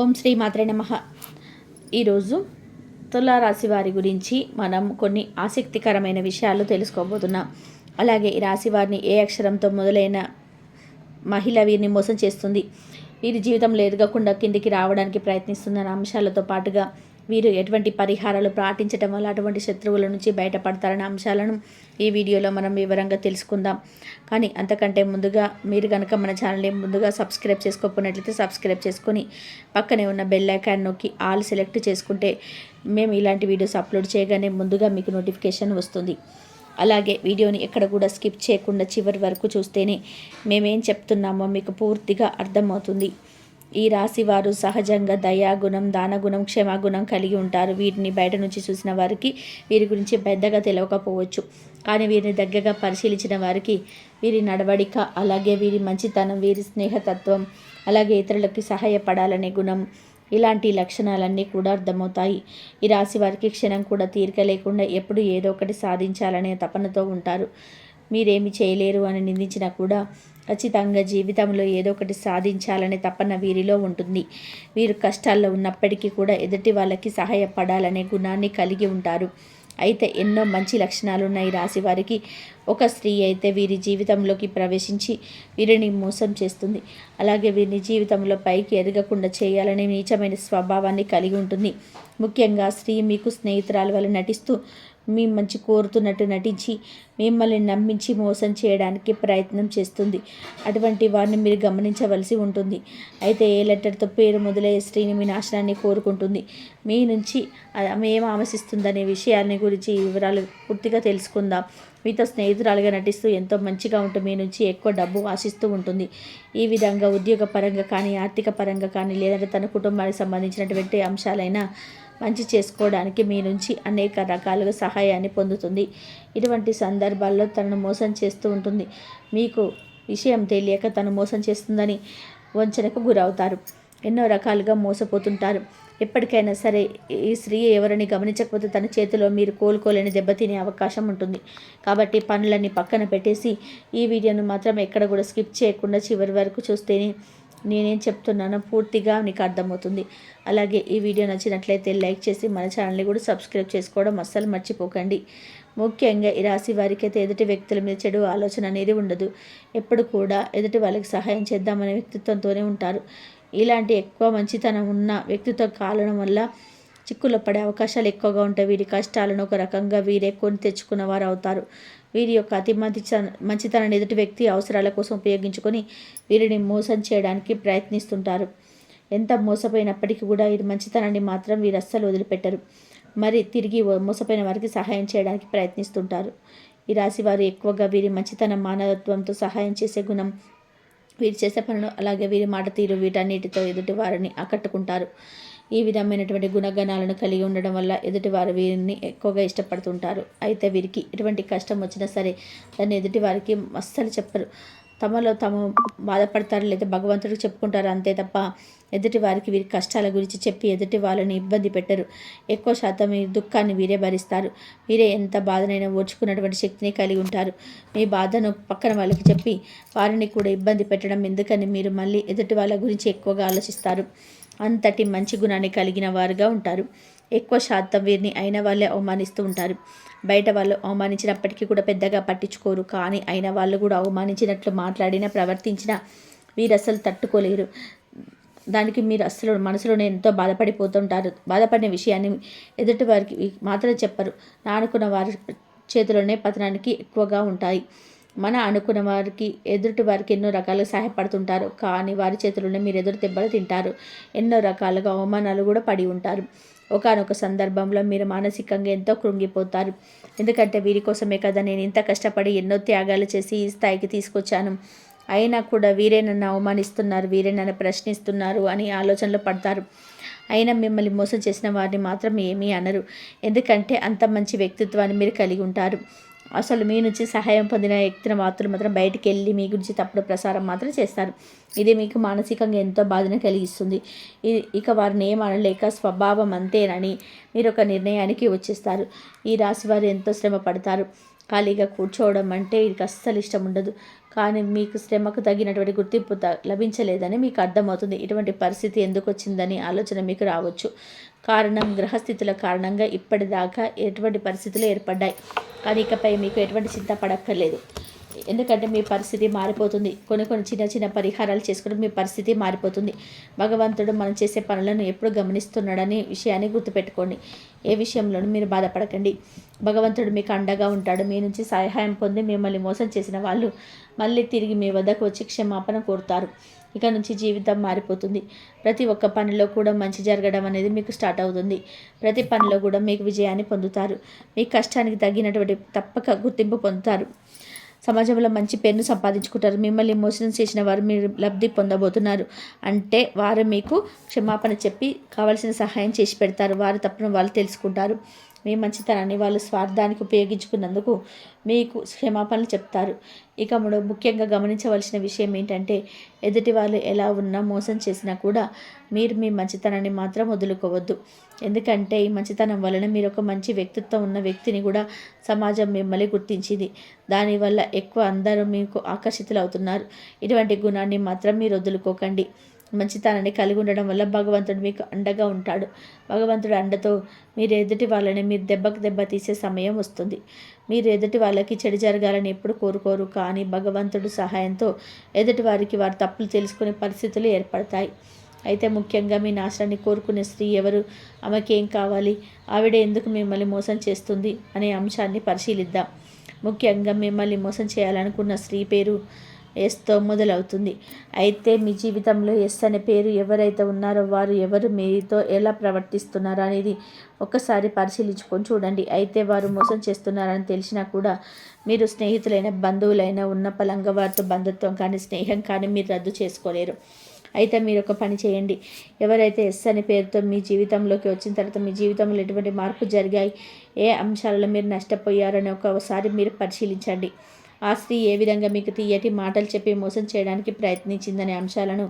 ఓం శ్రీ మాత్రే నమ. ఈరోజు తులారాశి వారి గురించి మనం కొన్ని ఆసక్తికరమైన విషయాలు తెలుసుకోబోతున్నాం. అలాగే ఈ రాశి వారిని ఏ అక్షరంతో మొదలైన మహిళ వీరిని మోసం చేస్తుంది వీరి జీవితంలో ఎదగకుండా కిందికి రావడానికి ప్రయత్నిస్తున్న అంశాలతో పాటుగా వీరు ఎటువంటి పరిహారాలు పాటించడం వల్ల అటువంటి శత్రువుల నుంచి బయటపడతారనే అంశాలను ఈ వీడియోలో మనం వివరంగా తెలుసుకుందాం. కానీ అంతకంటే ముందుగా మీరు కనుక మన ఛానల్ని ముందుగా సబ్స్క్రైబ్ చేసుకోకపోయినట్లయితే సబ్స్క్రైబ్ చేసుకొని పక్కనే ఉన్న బెల్ ఐకాన్ నొక్కి ఆల్ సెలెక్ట్ చేసుకుంటే మేము ఇలాంటి వీడియోస్ అప్లోడ్ చేయగానే ముందుగా మీకు నోటిఫికేషన్ వస్తుంది. అలాగే వీడియోని ఎక్కడ కూడా స్కిప్ చేయకుండా చివరి వరకు చూస్తేనే మేమేం చెప్తున్నామో మీకు పూర్తిగా అర్థమవుతుంది. ఈ రాశి వారు సహజంగా దయాగుణం దానగుణం క్షమాగుణం కలిగి ఉంటారు. వీటిని బయట నుంచి చూసిన వారికి వీరి గురించి పెద్దగా తెలియకపోవచ్చు కానీ వీరిని దగ్గరగా పరిశీలించిన వారికి వీరి నడవడిక అలాగే వీరి మంచితనం వీరి స్నేహతత్వం అలాగే ఇతరులకి సహాయపడాలనే గుణం ఇలాంటి లక్షణాలన్నీ కూడా అర్థమవుతాయి. ఈ రాశి వారికి క్షణం కూడా తీరిక లేకుండా ఎప్పుడు ఏదో ఒకటి సాధించాలనే తపనతో ఉంటారు. మీరేమి చేయలేరు అని నిందించినా కూడా ఖచ్చితంగా జీవితంలో ఏదో ఒకటి సాధించాలనే తపన వీరిలో ఉంటుంది. వీరు కష్టాల్లో ఉన్నప్పటికీ కూడా ఎదుటి వాళ్ళకి సహాయపడాలనే గుణాన్ని కలిగి ఉంటారు. అయితే ఎన్నో మంచి లక్షణాలు ఉన్నాయి. రాశి వారికి ఒక స్త్రీ అయితే వీరి జీవితంలోకి ప్రవేశించి వీరిని మోసం చేస్తుంది. అలాగే వీరిని జీవితంలో పైకి ఎదగకుండా చేయాలనే నీచమైన స్వభావాన్ని కలిగి ఉంటుంది. ముఖ్యంగా స్త్రీ మీకు స్నేహితురాలు వల్ల నటిస్తూ మీ మంచి కోరుతున్నట్టు నటించి మిమ్మల్ని నమ్మించి మోసం చేయడానికి ప్రయత్నం చేస్తుంది. అటువంటి వారిని మీరు గమనించవలసి ఉంటుంది. అయితే ఏ లెటర్తో పేరు మొదలయ్యే స్త్రీని మీ నాశనాన్ని కోరుకుంటుంది? మీ నుంచి ఏం ఆవశిస్తుందనే విషయాన్ని గురించి వివరాలు పూర్తిగా తెలుసుకుందాం. మీతో స్నేహితురాలుగా నటిస్తూ ఎంతో మంచిగా ఉంటూ మీ నుంచి ఎక్కువ డబ్బు ఆశిస్తూ ఉంటుంది. ఈ విధంగా ఉద్యోగ పరంగా కానీ ఆర్థిక పరంగా కానీ లేదంటే తన కుటుంబానికి సంబంధించినటువంటి అంశాలైనా మంచి చేసుకోవడానికి మీ నుంచి అనేక రకాలుగా సహాయాన్ని పొందుతుంది. ఇటువంటి సందర్భాల్లో తనను మోసం చేస్తూ ఉంటుంది. మీకు విషయం తెలియక తను మోసం చేస్తుందని వంచనకు గురవుతారు. ఎన్నో రకాలుగా మోసపోతుంటారు. ఎప్పటికైనా సరే ఈ స్త్రీ ఎవరిని గమనించకపోతే తన చేతిలో మీరు కోలుకోలేని దెబ్బతినే అవకాశం ఉంటుంది. కాబట్టి పనులన్నీ పక్కన పెట్టేసి ఈ వీడియోను మాత్రం ఎక్కడ కూడా స్కిప్ చేయకుండా చివరి వరకు చూస్తేనే నేనేం చెప్తున్నానో పూర్తిగా నీకు అర్థమవుతుంది. అలాగే ఈ వీడియో నచ్చినట్లయితే లైక్ చేసి మన ఛానల్ని కూడా సబ్స్క్రైబ్ చేసుకోవడం అస్సలు మర్చిపోకండి. ముఖ్యంగా ఈ రాశి వారికి అయితే ఎదుటి వ్యక్తుల మీద చెడు ఆలోచన అనేది ఉండదు. ఎప్పుడు కూడా ఎదుటి వాళ్ళకి సహాయం చేద్దామనే వ్యక్తిత్వంతోనే ఉంటారు. ఇలాంటి ఎక్కువ మంచితనం ఉన్న వ్యక్తిత్వం కాలడం వల్ల చిక్కులో పడే అవకాశాలు ఎక్కువగా ఉంటాయి. వీరి కష్టాలను ఒక రకంగా వీరే కొని తెచ్చుకున్న వారు అవుతారు. వీరి యొక్క అతి మంచి మంచితనాన్ని ఎదుటి వ్యక్తి అవసరాల కోసం ఉపయోగించుకొని వీరిని మోసం చేయడానికి ప్రయత్నిస్తుంటారు. ఎంత మోసపోయినప్పటికీ కూడా వీరి మంచితనాన్ని మాత్రం వీరు అస్సలు వదిలిపెట్టరు. మరి తిరిగి మోసపోయిన వారికి సహాయం చేయడానికి ప్రయత్నిస్తుంటారు. ఈ రాశి వారు ఎక్కువగా వీరి మంచితనం మానవత్వంతో సహాయం చేసే గుణం వీరు చేసే పనులు అలాగే వీరి మాట తీరు వీటన్నిటితో ఎదుటి వారిని ఆకట్టుకుంటారు. ఈ విధమైనటువంటి గుణగణాలను కలిగి ఉండడం వల్ల ఎదుటివారు వీరిని ఎక్కువగా ఇష్టపడుతుంటారు. అయితే వీరికి ఎటువంటి కష్టం వచ్చినా సరే దాన్ని ఎదుటివారికి అస్సలు చెప్పరు. తమలో తాము బాధపడతారు లేదా భగవంతుడికి చెప్పుకుంటారు అంతే తప్ప ఎదుటి వారికి వీరి కష్టాల గురించి చెప్పి ఎదుటి వాళ్ళని ఇబ్బంది పెట్టరు. ఎక్కువ శాతం మీ దుఃఖాన్ని వీరే భరిస్తారు. వీరే ఎంత బాధనైనా ఓర్చుకున్నటువంటి శక్తిని కలిగి ఉంటారు. మీ బాధను పక్కన వాళ్ళకి చెప్పి వారిని కూడా ఇబ్బంది పెట్టడం ఎందుకని మీరు మళ్ళీ ఎదుటి వాళ్ళ గురించి ఎక్కువగా ఆలోచిస్తారు. అంతటి మంచి గుణాన్ని కలిగిన వారుగా ఉంటారు. ఎక్కువ శాతం వీరిని అయిన వాళ్ళే అవమానిస్తూ ఉంటారు. బయట వాళ్ళు అవమానించినప్పటికీ కూడా పెద్దగా పట్టించుకోరు. కానీ అయిన వాళ్ళు కూడా అవమానించినట్లు మాట్లాడినా ప్రవర్తించినా వీరు అసలు తట్టుకోలేరు. దానికి మీరు అసలు మనసులోనే ఎంతో బాధపడిపోతుంటారు. బాధపడిన విషయాన్ని ఎదుటి వారికి మాత్రం చెప్పరు. నానుకున్న వారి చేతిలోనే పతనానికి ఎక్కువగా ఉంటాయి. మన అనుకున్న వారికి ఎదుటి వారికి ఎన్నో రకాలుగా సహాయపడుతుంటారు. కానీ వారి చేతుల్లోనే మీరు ఎదురు దెబ్బలు తింటారు. ఎన్నో రకాలుగా అవమానాలు కూడా పడి ఉంటారు. ఒకనొక సందర్భంలో మీరు మానసికంగా ఎంతో కృంగిపోతారు. ఎందుకంటే వీరి కోసమే కదా నేను ఇంత కష్టపడి ఎన్నో త్యాగాలు చేసి ఈ స్థాయికి తీసుకొచ్చాను. అయినా కూడా వీరే నన్ను అవమానిస్తున్నారు వీరే నన్ను ప్రశ్నిస్తున్నారు అని ఆలోచనలు పడతారు. అయినా మిమ్మల్ని మోసం చేసిన వారిని మాత్రం ఏమీ అనరు. ఎందుకంటే అంత మంచి వ్యక్తిత్వాన్ని మీరు కలిగి ఉంటారు. అసలు మీ నుంచి సహాయం పొందిన వ్యక్తిని మాత్రం మాత్రం బయటికి వెళ్ళి మీ గురించి తప్పుడు ప్రసారం మాత్రం చేస్తారు. ఇది మీకు మానసికంగా ఎంతో బాధను కలిగిస్తుంది. ఇక వారిని ఏమనలేక స్వభావం అంతేనని మీరు ఒక నిర్ణయానికి వచ్చేస్తారు. ఈ రాశి వారు ఎంతో శ్రమ పడతారు. ఖాళీగా కూర్చోవడం అంటే ఇది అస్సలు ఇష్టం ఉండదు. కానీ మీకు శ్రమకు తగినటువంటి గుర్తింపు లభించలేదని మీకు అర్థమవుతుంది. ఇటువంటి పరిస్థితి ఎందుకు వచ్చిందని ఆలోచన మీకు రావచ్చు. కారణం గ్రహస్థితుల కారణంగా ఇప్పటిదాకా ఎటువంటి పరిస్థితులు ఏర్పడ్డాయి. కానీ ఇకపై మీకు ఎటువంటి చింత పడక్కర్లేదు. ఎందుకంటే మీ పరిస్థితి మారిపోతుంది. కొన్ని కొన్ని చిన్న చిన్న పరిహారాలు చేసుకోవడం మీ పరిస్థితి మారిపోతుంది. భగవంతుడు మనం చేసే పనులను ఎప్పుడు గమనిస్తున్నాడని విషయాన్ని గుర్తుపెట్టుకోండి. ఏ విషయంలోనూ మీరు బాధపడకండి. భగవంతుడు మీకు అండగా ఉంటాడు. మీ నుంచి సహాయం పొంది మిమ్మల్ని మోసం చేసిన వాళ్ళు మళ్ళీ తిరిగి మీ వద్దకు వచ్చి క్షమాపణ కోరుతారు. ఇక నుంచి జీవితం మారిపోతుంది. ప్రతి ఒక్క పనిలో కూడా మంచి జరగడం అనేది మీకు స్టార్ట్ అవుతుంది. ప్రతి పనిలో కూడా మీకు విజయాన్ని పొందుతారు. మీ కష్టానికి తగినటువంటి తప్పక గుర్తింపు పొందుతారు. సమాజంలో మంచి పేరును సంపాదించుకుంటారు. మిమ్మల్ని మోసం చేసిన వారు మీరు లబ్ధి పొందబోతున్నారు. అంటే వారు మీకు క్షమాపణ చెప్పి కావలసిన సహాయం చేసి పెడతారు. వారు తప్పును వాళ్ళు తెలుసుకుంటారు. మీ మంచితనాన్ని వాళ్ళు స్వార్థానికి ఉపయోగించుకున్నందుకు మీకు క్షమాపణలు చెప్తారు. ఇక మూడో ముఖ్యంగా గమనించవలసిన విషయం ఏంటంటే ఎదుటి వాళ్ళు ఎలా ఉన్నా మోసం చేసినా కూడా మీరు మీ మంచితనాన్ని మాత్రం వదులుకోవద్దు. ఎందుకంటే ఈ మంచితనం వలన మీరు ఒక మంచి వ్యక్తిత్వం ఉన్న వ్యక్తిని కూడా సమాజం మిమ్మల్ని గుర్తించింది. దానివల్ల ఎక్కువ అందరూ మీకు ఆకర్షితులు అవుతున్నారు ఇటువంటి గుణాన్ని మాత్రం మీరు వదులుకోకండి. మంచితనాన్ని కలిగి ఉండడం వల్ల భగవంతుడు మీకు అండగా ఉంటాడు. భగవంతుడు అండతో మీరు ఎదుటి వాళ్ళని మీరు దెబ్బకు దెబ్బ తీసే సమయం వస్తుంది. మీరు ఎదుటి వాళ్ళకి చెడు జరగాలని ఎప్పుడు కోరుకోరు కానీ భగవంతుడు సహాయంతో ఎదుటి వారికి వారి తప్పులు తెలుసుకునే పరిస్థితులు ఏర్పడతాయి. అయితే ముఖ్యంగా మీ నాశనాన్ని కోరుకునే స్త్రీ ఎవరు? ఆమెకేం కావాలి? ఆవిడ ఎందుకు మిమ్మల్ని మోసం చేస్తుంది? అనే అంశాన్ని పరిశీలిద్దాం. ముఖ్యంగా మిమ్మల్ని మోసం చేయాలనుకున్న స్త్రీ పేరు ఎస్తో మొదలవుతుంది. అయితే మీ జీవితంలో ఎస్ అనే పేరు ఎవరైతే ఉన్నారో వారు ఎవరు మీతో ఎలా ప్రవర్తిస్తున్నారో అనేది ఒక్కసారి పరిశీలించుకొని చూడండి. అయితే వారు మోసం చేస్తున్నారని తెలిసినా కూడా మీరు స్నేహితులైన బంధువులైన ఉన్న పలంగా వారితో బంధుత్వం కానీ స్నేహం కానీ మీరు రద్దు చేసుకోలేరు. అయితే మీరు ఒక పని చేయండి. ఎవరైతే ఎస్ అనే పేరుతో మీ జీవితంలోకి వచ్చిన తర్వాత మీ జీవితంలో ఎటువంటి మార్పు జరిగాయి ఏ అంశాలలో మీరు నష్టపోయారని ఒకసారి మీరు పరిశీలించండి. ఆ స్త్రీ ఏ విధంగా మీకు తీయటి మాటలు చెప్పి మోసం చేయడానికి ప్రయత్నించిందనే అంశాలను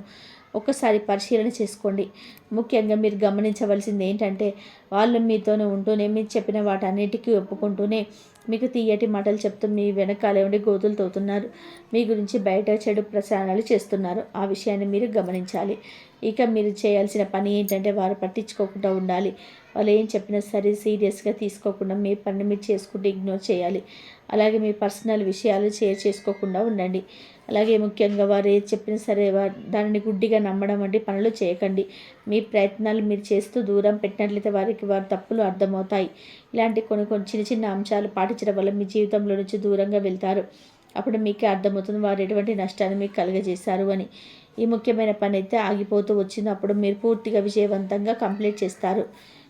ఒక్కసారి పరిశీలన చేసుకోండి. ముఖ్యంగా మీరు గమనించవలసింది ఏంటంటే వాళ్ళు మీతోనే ఉంటూనే మీరు చెప్పిన వాటన్నిటికీ ఒప్పుకుంటూనే మీకు తీయటి మాటలు చెప్తూ మీ వెనకాలే ఉండి గోతులు తోతున్నారు. మీ గురించి బయట చెడు ప్రసారాలు చేస్తున్నారు. ఆ విషయాన్ని మీరు గమనించాలి. ఇక మీరు చేయాల్సిన పని ఏంటంటే వారు పట్టించుకోకుండా ఉండాలి. వాళ్ళు ఏం చెప్పినా సరే సీరియస్గా తీసుకోకుండా మీ పని మీరు చేసుకుంటూ ఇగ్నోర్ చేయాలి. అలాగే మీ పర్సనల్ విషయాలు షేర్ చేసుకోకుండా ఉండండి. అలాగే ముఖ్యంగా వారు ఏది చెప్పినా సరే దానిని గుడ్డిగా నమ్మడం వంటి పనులు చేయకండి. మీ ప్రయత్నాలు మీరు చేస్తూ దూరం పెట్టినట్లయితే వారికి వారి తప్పులు అర్థమవుతాయి. ఇలాంటి కొన్ని కొన్ని చిన్న చిన్న అంశాలు పాటించడం వల్ల మీ జీవితంలో నుంచి దూరంగా వెళ్తారు. అప్పుడు మీకే అర్థమవుతుంది వారు ఎటువంటి నష్టాన్ని మీకు కలుగజేశారు అని. ఈ ముఖ్యమైన పని అయితే ఆగిపోతూ వచ్చినప్పుడు మీరు పూర్తిగా విజయవంతంగా కంప్లీట్ చేస్తారు.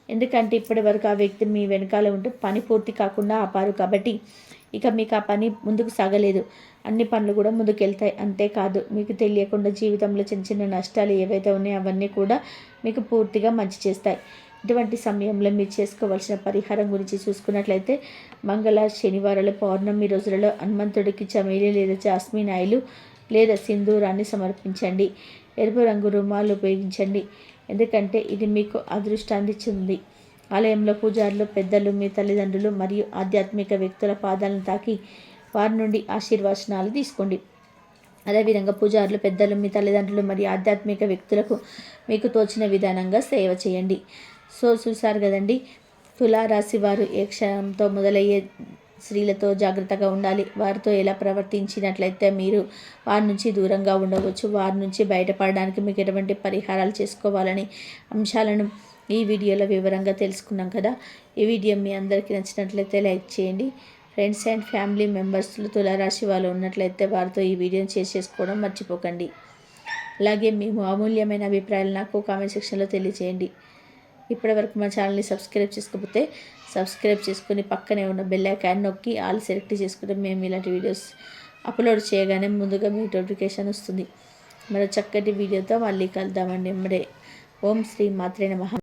ఎందుకంటే ఇప్పటి వరకు ఆ వ్యక్తి మీ వెనకాల ఉంటూ పని పూర్తి కాకుండా ఆపారు కాబట్టి ఇక మీకు ఆ పని ముందుకు సాగలేదు. అన్ని పనులు కూడా ముందుకెళ్తాయి. అంతేకాదు మీకు తెలియకుండా జీవితంలో చిన్న చిన్న నష్టాలు ఏవైతే ఉన్నాయో అవన్నీ కూడా మీకు పూర్తిగా మంచి చేస్తాయి. ఇటువంటి సమయంలో మీరు చేసుకోవాల్సిన పరిహారం గురించి చూసుకున్నట్లయితే మంగళ శనివారాలు పౌర్ణమి రోజులలో హనుమంతుడికి చమేలి లేదా జాస్మిన్ ఆయిల్ లేదా సింధూరాన్ని సమర్పించండి. ఎరుపు రంగు రుమాలు ఉపయోగించండి. ఎందుకంటే ఇది మీకు అదృష్టాన్ని చెంది ఆలయంలో పూజారులు పెద్దలు మీ తల్లిదండ్రులు మరియు ఆధ్యాత్మిక వ్యక్తుల పాదాలను తాకి వారి నుండి ఆశీర్వచనాలు తీసుకోండి. అదేవిధంగా పూజారులు పెద్దలు మీ తల్లిదండ్రులు మరియు ఆధ్యాత్మిక వ్యక్తులకు మీకు తోచిన విధానంగా సేవ చేయండి. సో చూసారు కదండి. తులారాశి వారు ఏ క్షణంతో మొదలయ్యే స్త్రీలతో జాగ్రత్తగా ఉండాలి? వారితో ఎలా ప్రవర్తించినట్లయితే మీరు వారి నుంచి దూరంగా ఉండవచ్చు? వారి నుంచి బయటపడడానికి మీకు ఎటువంటి పరిహారాలు చేసుకోవాలని అంశాలను ఈ వీడియోలో వివరంగా తెలుసుకున్నాం కదా. ఈ వీడియో మీ అందరికీ నచ్చినట్లయితే లైక్ చేయండి. ఫ్రెండ్స్ అండ్ ఫ్యామిలీ మెంబర్స్లో తులారాశి వాళ్ళు ఉన్నట్లయితే వారితో ఈ వీడియోని షేర్ చేసుకోవడం మర్చిపోకండి. అలాగే మేము అమూల్యమైన అభిప్రాయాలు నాకు కామెంట్ సెక్షన్లో తెలియజేయండి ఇప్పటివరకు మా ఛానల్ని సబ్స్క్రైబ్ చేసుకోకపోతే సబ్స్క్రైబ్ చేసుకుని పక్కనే ఉన్న బెల్ ఐకాన్ నొక్కి ఆల్ సెలెక్ట్ చేసుకుంటే మేము ఇలాంటి వీడియోస్ అప్లోడ్ చేయగానే ముందుగా మీ నోటిఫికేషన్ వస్తుంది. మరో చక్కటి వీడియోతో మళ్ళీ కలుద్దామండి. మరే ఓం శ్రీ మాత్రే నమ.